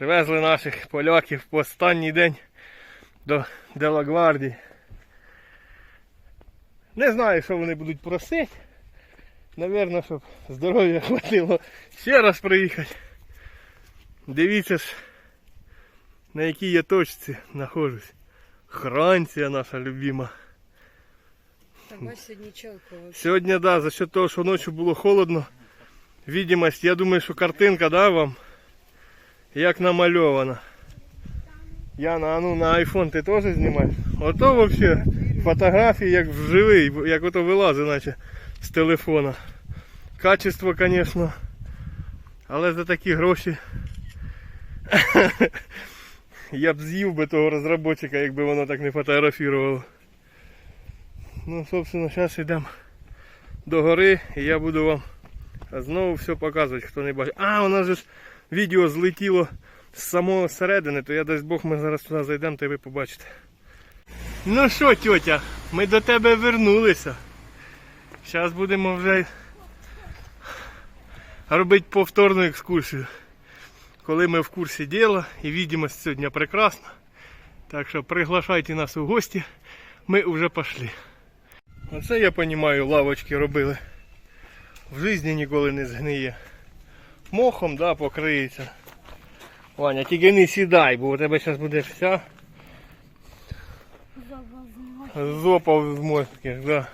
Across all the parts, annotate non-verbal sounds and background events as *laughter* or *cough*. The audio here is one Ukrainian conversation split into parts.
Привезли наших поляків по останній день до Делагвардії. Не знаю, що вони будуть просити. Навірно, щоб здоров'я хватило ще раз приїхати. Дивіться ж, на якій я точці знаходжусь. Франція наша любима. Там сьогодні. Сьогодні, да, за счет того, що ночі було холодно, видимость, я думаю, що картинка, да, вам, як намальована. Яна, а ну на iPhone ти теж знімаєш? Ото вообще фотографії як вживий, як ото вилазить, наче з телефона. Качество, звісно, але за такі гроші *laughs* я б з'їв би того розробника, якби воно так не фотографувало. Ну, собственно, зараз йдемо до гори і я буду вам знову все показувати, хто не бачить. А, у нас же ж відео злетіло з самого середини, то я дасть Бог, ми зараз туди зайдемо, то ви побачите. Ну що, тьотя, ми до тебе вернулися. Зараз будемо вже робити повторну екскурсію. Коли ми в курсі діла і відомість сьогодні прекрасна. Так що приглашайте нас у гості. Ми вже пішли. Оце я розумію, лавочки робили. В житті ніколи не згниє. Мохом, да, покриється. Ваня, тільки не сідай, бо у тебе зараз буде вся зопа в зморських, да.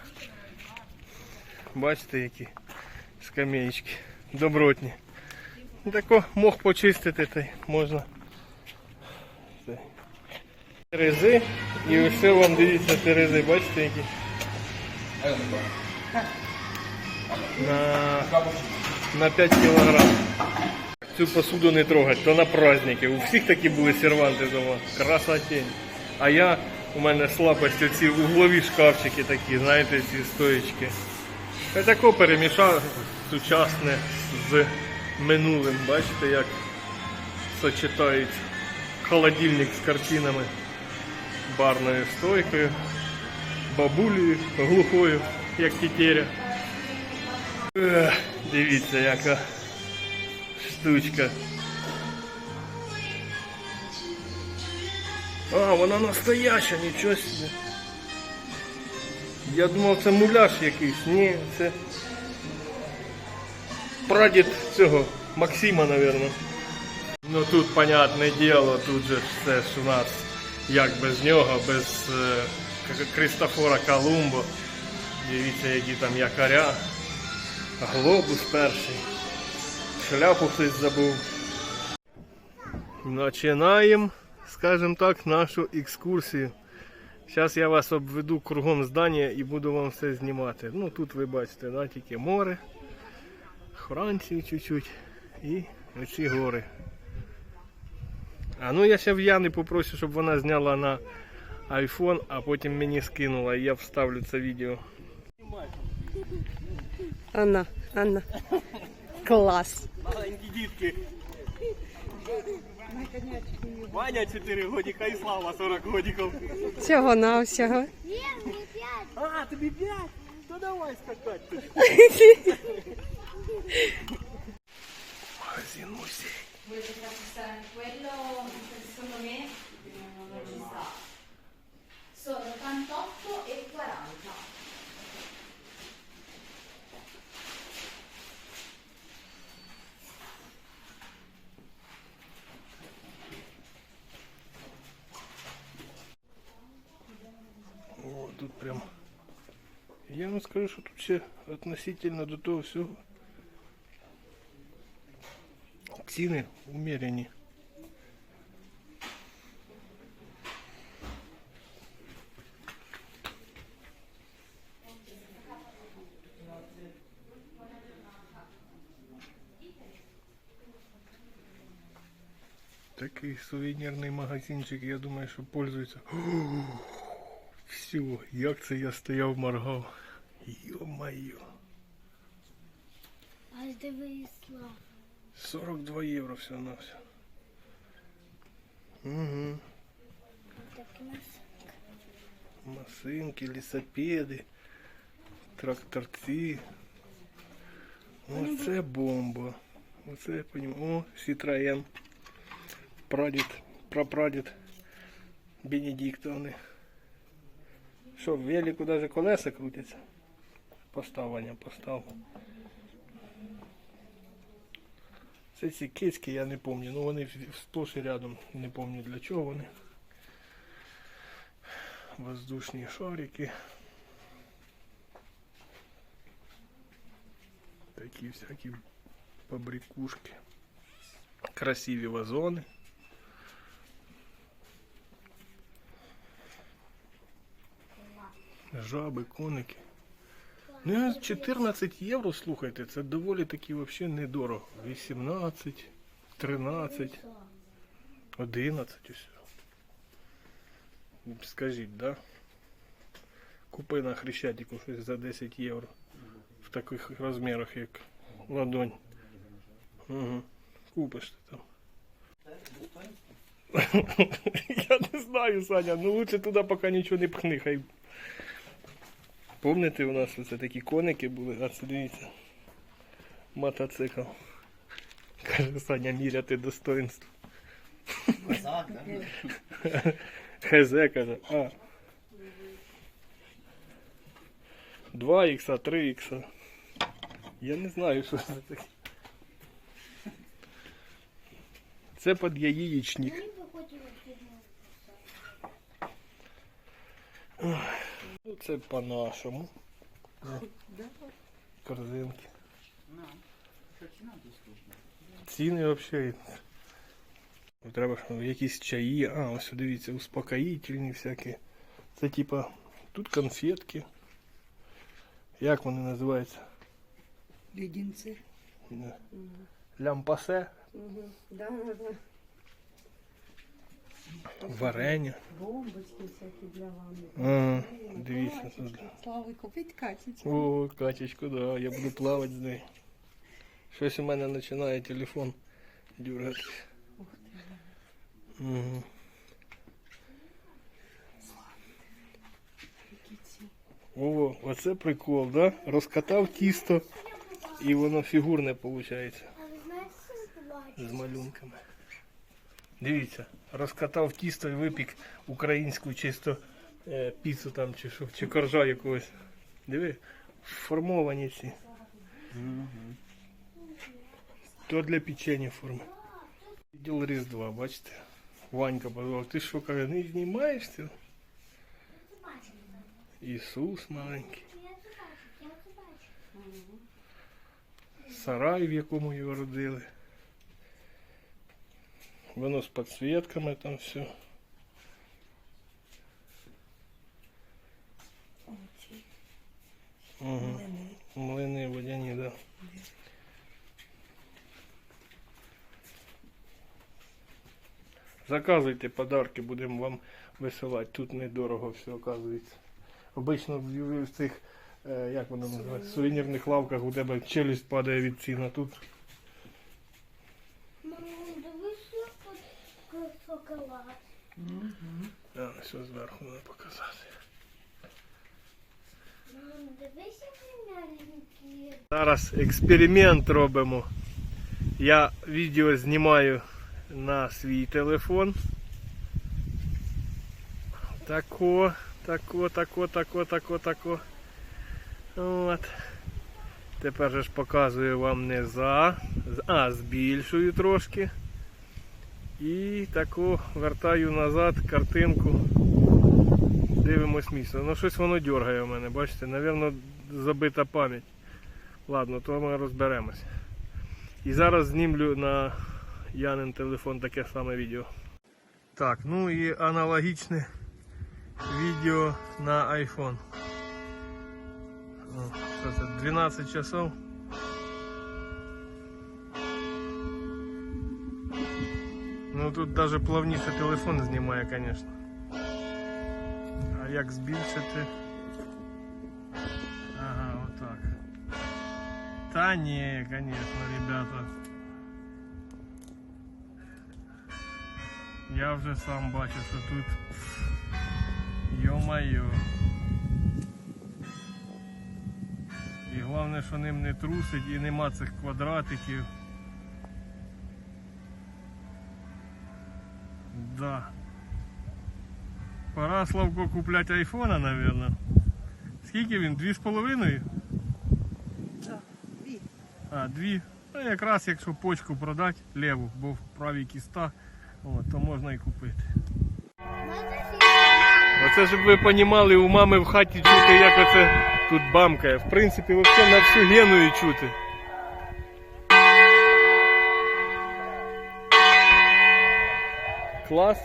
Бачите, які скамеечки. Добротні. Ну, Тако мох почистити та й можна. Терези. І це вам дивіться терези, бачите які? На, на 5 кілограм. Цю посуду не трогать, то на праздники. У всіх такі були серванти вдома. Красотень. А я, у мене слабость, оці углові шкафчики такі, знаєте, ці стоїчки. Я тако перемішав сучасне з минулим. Бачите, як сочетають холодильник з картинами, барною стойкою, бабулею глухою, як тітеря. Дивіться, яка штучка. А, вона настояща, нічого собі. Я думав, це муляж якийсь. Ні, це прадід цього Максима, напевно. Ну тут, понятне діло, тут же все ж у нас як без нього, без е, Кристофора Колумбо. Дивіться, які там якоря. Глобус перший. Шляпу хтось забув. Починаємо, скажімо так, нашу екскурсію. Зараз я вас обведу кругом здання і буду вам все знімати. Ну тут ви бачите, да, тільки море, Францію чуть-чуть і оці гори. А ну я ще в Яни попрошу, щоб вона зняла на iPhone, а потім мені скинула, і я вставлю це відео. Анна, Анна. Клас. Маленькі дітки. Ваня 4 годика і Слава 40 годиків. Всього на всього. А, тобі 5? То давай скакати. Магазин музей. Quello? Secondo me вам скажу, що тут все относительно до того всього. Ціни умерені. Такий сувенірний магазинчик, я думаю, що пользується. Все, як це я стояв моргав. Йо-моє. Аж дивисла. 42 євро все на все. Угу. Так у нас Машинки, лісопеди, тракторці. Оце бомба. Оце я понімаю. О, Citroen. прадід, прапрадід Бенедиктовни. Що, в велику навіть колеса крутяться? Поставлення постав. Це ці киськи, я не пам'ятаю. Ну вони в- сплошь і рядом. Не пам'ятаю для чого вони. Воздушні шарики. Такі всякі побрякушки. Красиві вазони. Жаби, коники. Ну, 14 євро, слухайте, це доволі таки взагалі недорого. 18, 13, 11 усе. Скажіть, да? Купи на Хрещатику щось за 10 євро. В таких розмірах, як ладонь. Угу. Купиш ти там. *laughs* Я не знаю, Саня, ну лучше туди поки нічого не пхни, хай. Помните, у нас оце такі коники були, а це дивіться. Мотоцикл. Каже Саня, міряти достоинство. ХЗ каже, а. 2 ікса, 3 ікса. Я не знаю, що це таке. Це під яєчник. Фігню. Ну, це по-нашому. Корзинки. Ціни взагалі. Треба ж якісь чаї. А, ось дивіться, успокоїтельні всякі. Це типа тут конфетки. Як вони називаються? Леденці. Не. Лямпасе, Угу. Да, да, да. Варення. Бомбочки всякі для ванни. Дивіться тут. Слави купить катечку. О, качечку, да, я буду плавати з нею. Щось у мене починає телефон дюргати. Угу. О, оце прикол, да? Розкатав тісто і воно фігурне виходить з малюнками. Дивіться, розкатав тісто і випік українську чисто е, піцу там чи що, чи коржа якогось. Диви, формовані ці. То для печення форми. Відділ Різдва, бачите? Ванька позвав, ти що каже, не знімаєшся? Ісус маленький. Сарай, в якому його родили. Воно з підсвітками там все. Угу. Млини водяні, да. Заказуйте подарки, будемо вам висилати. Тут недорого все оказується. Обично в, цих, е, як воно називається, сувенірних лавках у тебе челюсть падає від ціна. Тут тут шоколад. а, все зверху треба показати. Зараз експеримент робимо. Я відео знімаю на свій телефон. Тако, тако, тако, тако, тако, тако. От. Тепер же ж показую вам не за. А, збільшую трошки. І тако вертаю назад картинку. Дивимось місце. Ну щось воно дергає у мене, бачите, напевно, забита пам'ять. Ладно, то ми розберемось. І зараз знімлю на Янин телефон таке саме відео. Так, ну і аналогічне відео на iPhone. О, що це, 12 часов. Ну тут даже плавніше телефон знімає, звісно. А як збільшити? Ага, отак. Та ні, конечно, ребята. Я вже сам бачу, що тут. Йо-майо. І головне, що ним не трусить і нема цих квадратиків. Да. Пора Славко купляти айфона, наверное. Скільки він? Дві з половиною? Так, дві. А, дві. Ну, якраз якщо почку продати леву, бо в правій кіста, от, то можна і купити. Оце щоб ви розуміли, у мами в хаті чути, як оце тут бамкає. В принципі, взагалі на всю геную чути. Клас.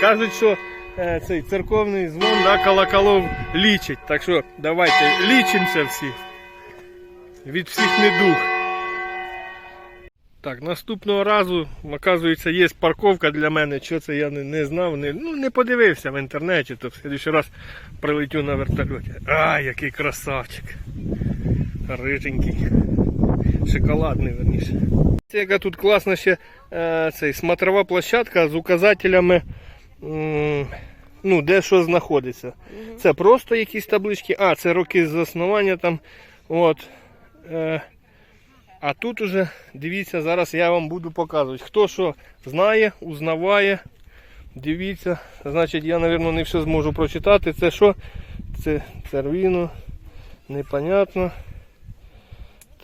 Кажуть, що е, цей церковний дзвон да, колоколов лічить. Так що давайте лічимося всі. Від всіх недуг. Так, наступного разу, оказується, є парковка для мене. Що це я не, не знав, не, ну, не подивився в інтернеті, то в следующий раз прилетю на вертольоті. А, який красавчик. Риженький. Шоколадний, верніше. Це яка тут класна ще е, цей, смотрова площадка з указателями, ну, де що знаходиться. Це просто якісь таблички. А, це роки заснування там. От. Е, а тут уже, дивіться, зараз я вам буду показувати. Хто що знає, узнаває. Дивіться. Значить, я, мабуть, не все зможу прочитати. Це що? Це цервіно. Непонятно.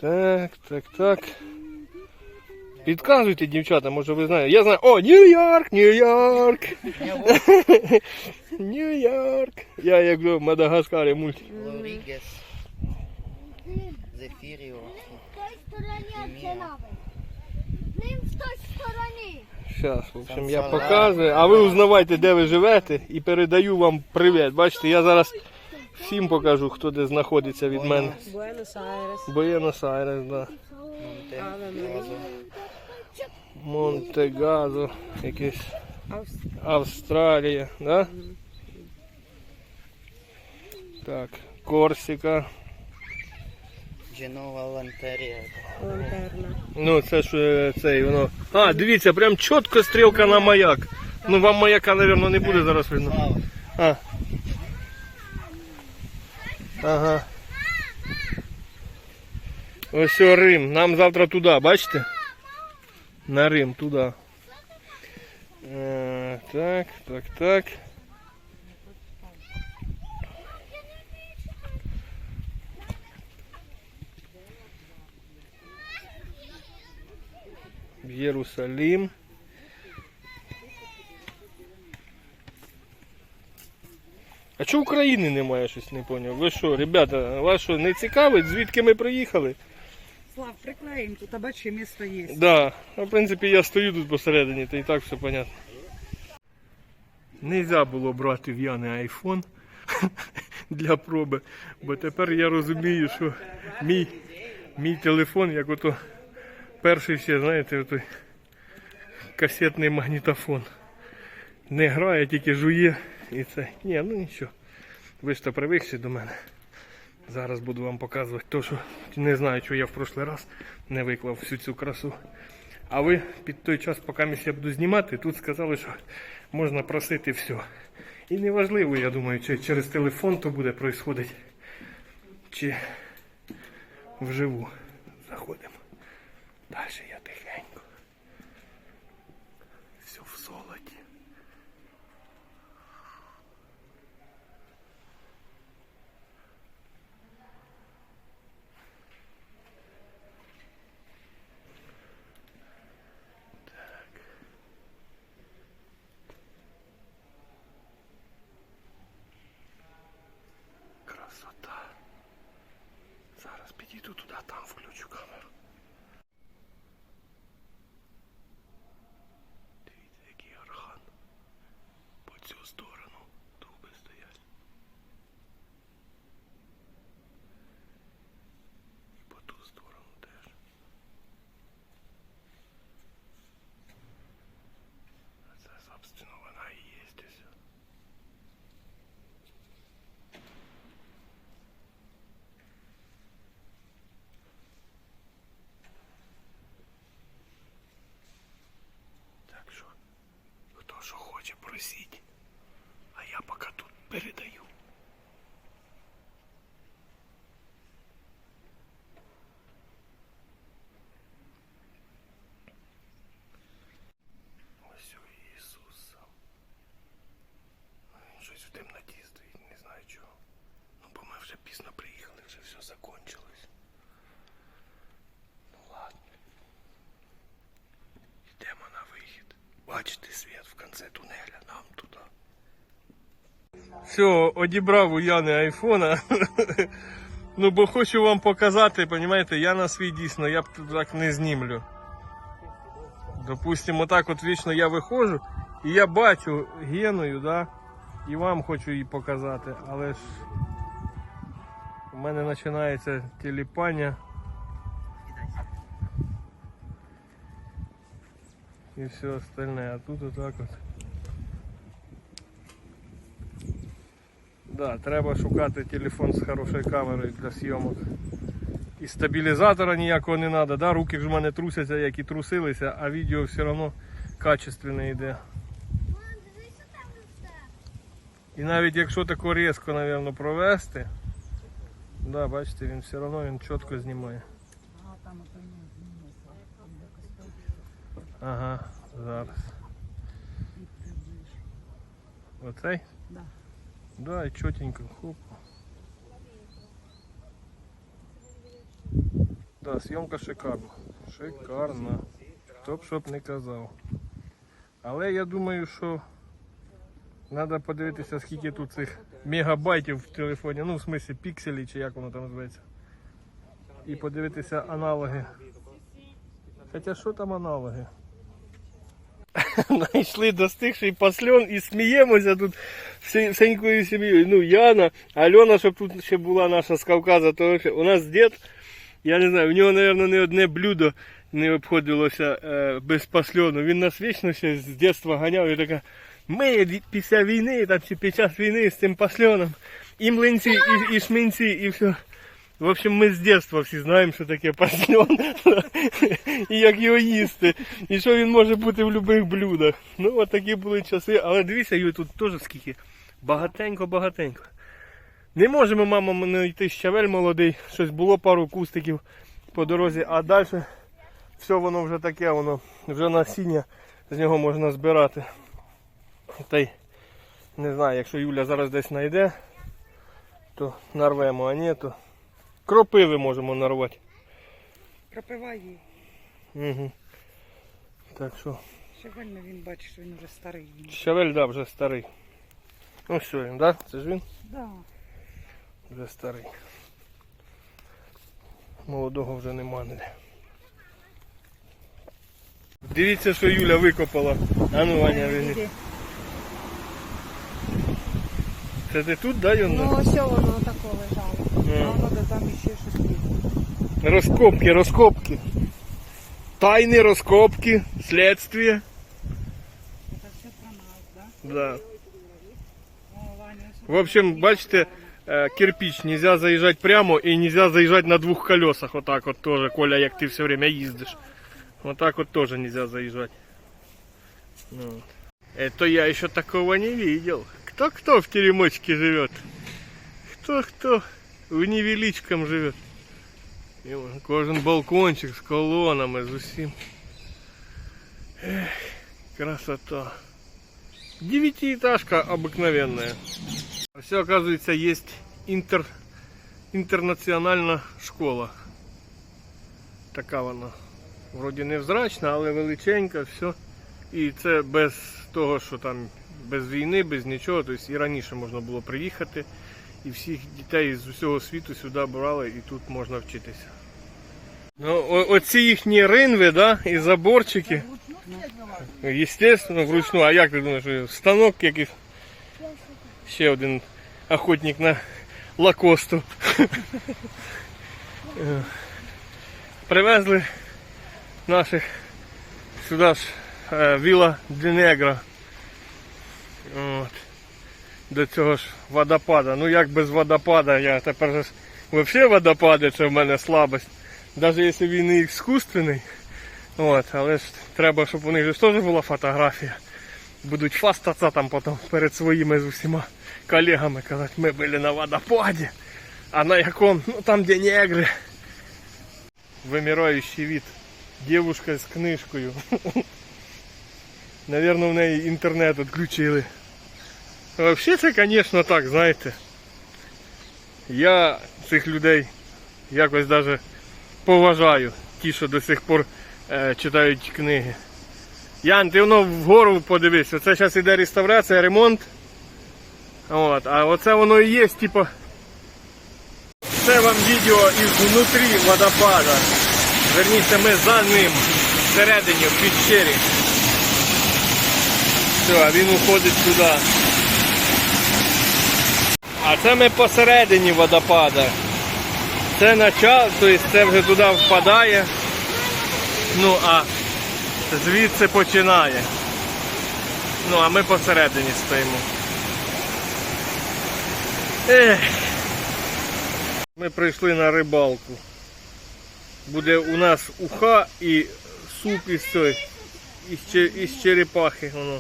Так, так, так. Підказуйте, дівчата, може ви знаєте. Я знаю. О, Нью-Йорк, Нью-Йорк. Нью-Йорк. Я як в Мадагаскарі мультик. Стороні це. Ним в той стороні. Зараз, в общем, я показую, а ви узнавайте, де ви живете, і передаю вам привіт. Бачите, я зараз всім покажу, хто де знаходиться від мене. Буенос-Айрес. Буенос-Айрес, да. Монтегазо, Австрія. Австралія, да? Так, Корсика. Genova, Lanteria. Лантерна. Ну, це ж е, цей воно. А, дивіться, прям чітко стрілка на маяк. Ну вам маяка, мабуть, не буде зараз видно. А. Ага. О, Рим. Нам завтра туди, бачите? На Рим, туди. Е, так, так, так. Єрусалим. А чого України немає, щось не зрозумів? Ви що, ребята, вас що, не цікавить, звідки ми приїхали? Слав, приклеїмо, тут бачиш, місто є. Да, ну, в принципі я стою тут посередині, то і так все понятно. Нельзя було брати в Яни айфон *laughs* для проби, бо тепер я розумію, що мій, мій телефон, як ото перший ще, знаєте, той касетний магнітофон. Не грає, тільки жує і це. Ні, ну нічого. Ви ж то привикші до мене. Зараз буду вам показувати те, що не знаю, що я в прошлий раз не виклав всю цю красу. А ви під той час, поки я буду знімати, тут сказали, що можна просити все. І неважливо, я думаю, чи через телефон то буде происходити, чи вживу. Заходимо. Далі я Все, одібрав у Яни айфона. *laughs* ну, бо хочу вам показати, розумієте, я на свій дійсно, я б так не знімлю. Допустимо, так от вічно я виходжу і я бачу геною, да, і вам хочу її показати, але ж у мене починається телепання. І все остальне, а тут отак от. Да, треба шукати телефон з хорошою камерою для зйомок. І стабілізатора ніякого не треба, да? руки ж в мене трусяться, як і трусилися, а відео все одно качественне йде. І навіть якщо тако різко, напевно, провести, да, бачите, він все одно він чітко знімає. Ага, зараз. Оцей? Да. Да, і чотенько, хоп. Да, зйомка шикарна. Шикарна. Хто б що б не казав. Але я думаю, що треба подивитися, скільки тут цих мегабайтів в телефоні, ну в смислі пікселів чи як воно там зветься. І подивитися аналоги. Хоча що там аналоги? *laughs* Знайшли достигший пасльон і сміємося тут всенькою сім'єю. Ну, Яна, Альона, щоб тут ще була наша з Кавказа, то у нас дід, я не знаю, у нього, мабуть, не одне блюдо не обходилося е, без пасльону. Він нас вічно ще з дитинства ганяв і така. Ми після війни, там, чи під час війни з цим пасльоном, і млинці, і, і шмінці, і все. В общем, ми з дитинства всі знаємо, що таке пасльон, і як його *laughs* їсти, і що він може бути в будь-яких блюдах. Ну, от такі були часи, але дивіться, його тут теж скільки. Багатенько-багатенько. Не можемо, мама, знайти щавель молодий, щось було пару кустиків по дорозі, а далі все воно вже таке, воно вже насіння з нього можна збирати. Та й не знаю, якщо Юля зараз десь знайде, то нарвемо, а ні, то кропиви можемо нарвати. Пропивай її. Угу. Так що, Сьогодні він бачить, що він вже старий. щавель, да, вже старий. Ну що він, да? Це ж він Да. вже старий. Молодого вже нема ніде. Дивіться, що Юля викопала. А ну, Ваня, він. Іди. Це ти тут, да, Йонда? Ну, ось воно таке лежало. там ще щось є. Розкопки, розкопки. Тайні розкопки, слідствие. Це все про нас, да? Да. О, Ваня, ось В общем, бачите, э, кирпич нельзя заезжать прямо и нельзя заезжать на двух колесах. Вот так вот тоже, Коля, як ты все время ездишь. Вот так вот тоже нельзя заезжать. Ну вот. Это я еще такого не видел. Кто-кто в теремочке живет? Кто-кто в невеличком живет? І вон Кожен балкончик з колонами, з усім. Ех, красота. Девятиэтажка обыкновенная. Все, оказывается, есть интер... інтернаціональна школа. Така вона. Вроді невзрачна, але величенька, все. І це без того, що там без війни, без нічого. Тобто і раніше можна було приїхати. І всіх дітей з усього світу сюди брали і тут можна вчитися. Ну, оці їхні ринви, да, і заборчики. Естественно, вручну. А як ти думаєш, що станок якийсь? Ще один охотник на лакосту. Е, Привезли наших сюди ж е, Віла Дінегра. От. До цього ж водопада. Ну як без водопада, я тепер же взагалі водопади, це в мене слабость. Навіть якщо він і іскусственний. От, але ж треба, щоб у них же теж була фотографія. Будуть фастатися там потім перед своїми з усіма колегами казати, ми були на водопаді. А на якому? Ну там де негри. Вимираючий вид. Девушка з книжкою. *laughs* Наверно, в неї інтернет відключили. Взагалі це, звісно, так, знаєте. Я цих людей якось даже поважаю. Ті, що до сих пор е, читають книги. Ян, ти воно вгору подивися. Це зараз іде реставрація, ремонт. От, а оце воно і є, типу. Це вам відео із внутрі водопада. Верніше ми за ним, всередині, в піщері. Все, він уходить сюди. А це ми посередині водопада. Це начало, тобто це вже туди впадає. Ну а звідси починає. Ну, а ми посередині стоїмо. Ех. Ми прийшли на рибалку. Буде у нас уха і суп із че- із черепахи. Воно.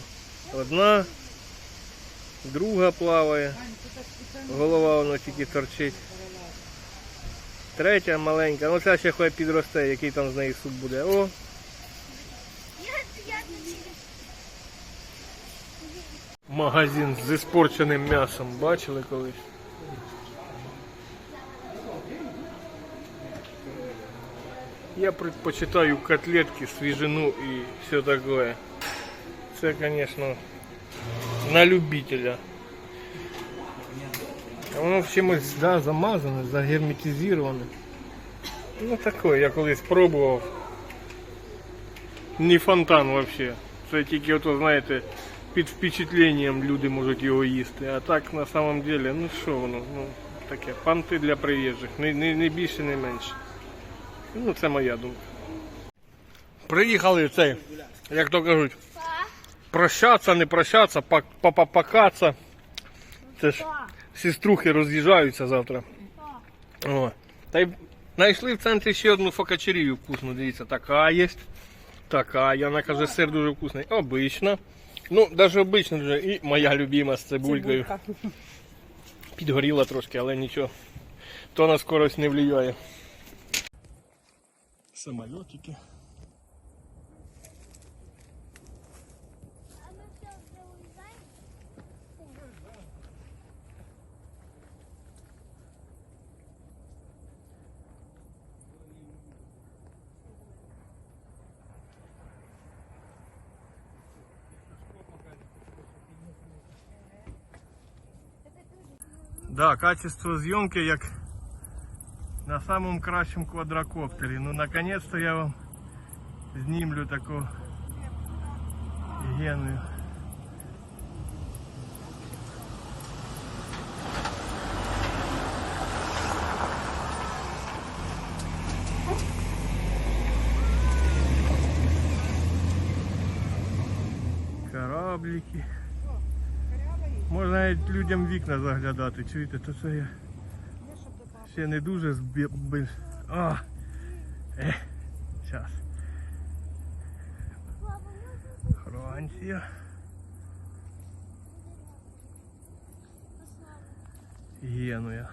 Одна, друга плаває. Голова воно тільки торчить. Третя маленька. Ну ця ще хай підросте, який там з неї суп буде. О, магазин з іспорченим м'ясом. Бачили колись? Я предпочитаю котлетки, свежину и все такое. Це, конечно, на любителя. Воно в чимось да, замазане, загерметизоване. Ну такое, я колись пробував. Не фонтан вообще. Це тільки ото, знаєте, під впечатленням люди можуть його їсти. А так на самом деле, ну що воно, ну таке, фанти для приїжджих, не, не, не більше, не менше. Ну, це моя думка. Приїхали цей, як то кажуть, прощатися, не прощатися, пак- попакатися. Це ж сеструхи роз'їжджаються завтра. О. Та й знайшли в центрі ще одну фокачерію вкусну. Дивіться, така є. Така, і вона каже, сир дуже вкусний. Обична. Ну, навіть обична вже. І моя любима з цибулькою. Підгоріла трошки, але нічого. То на скорость не впливає. Самолетики. Да, качество съемки, як на самом кращем квадрокоптере. Ну, наконец-то я вам знімлю таку геную. Кораблики. Можна навіть людям вікна заглядати, чуєте, то це я ще не дуже збив. А! Е, зараз. Франція. Генуя.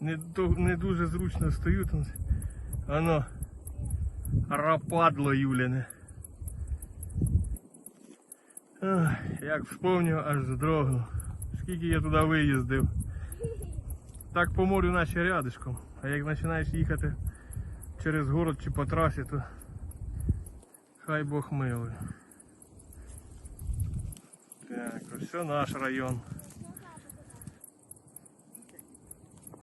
Не, не дуже зручно стою там. Оно рападло Юляне. Ах, Як вспомню, аж здрогну. Скільки я туди виїздив. Так по морю наче рядишком. А як починаєш їхати через город чи по трасі, то хай Бог милує. Так, ось наш район.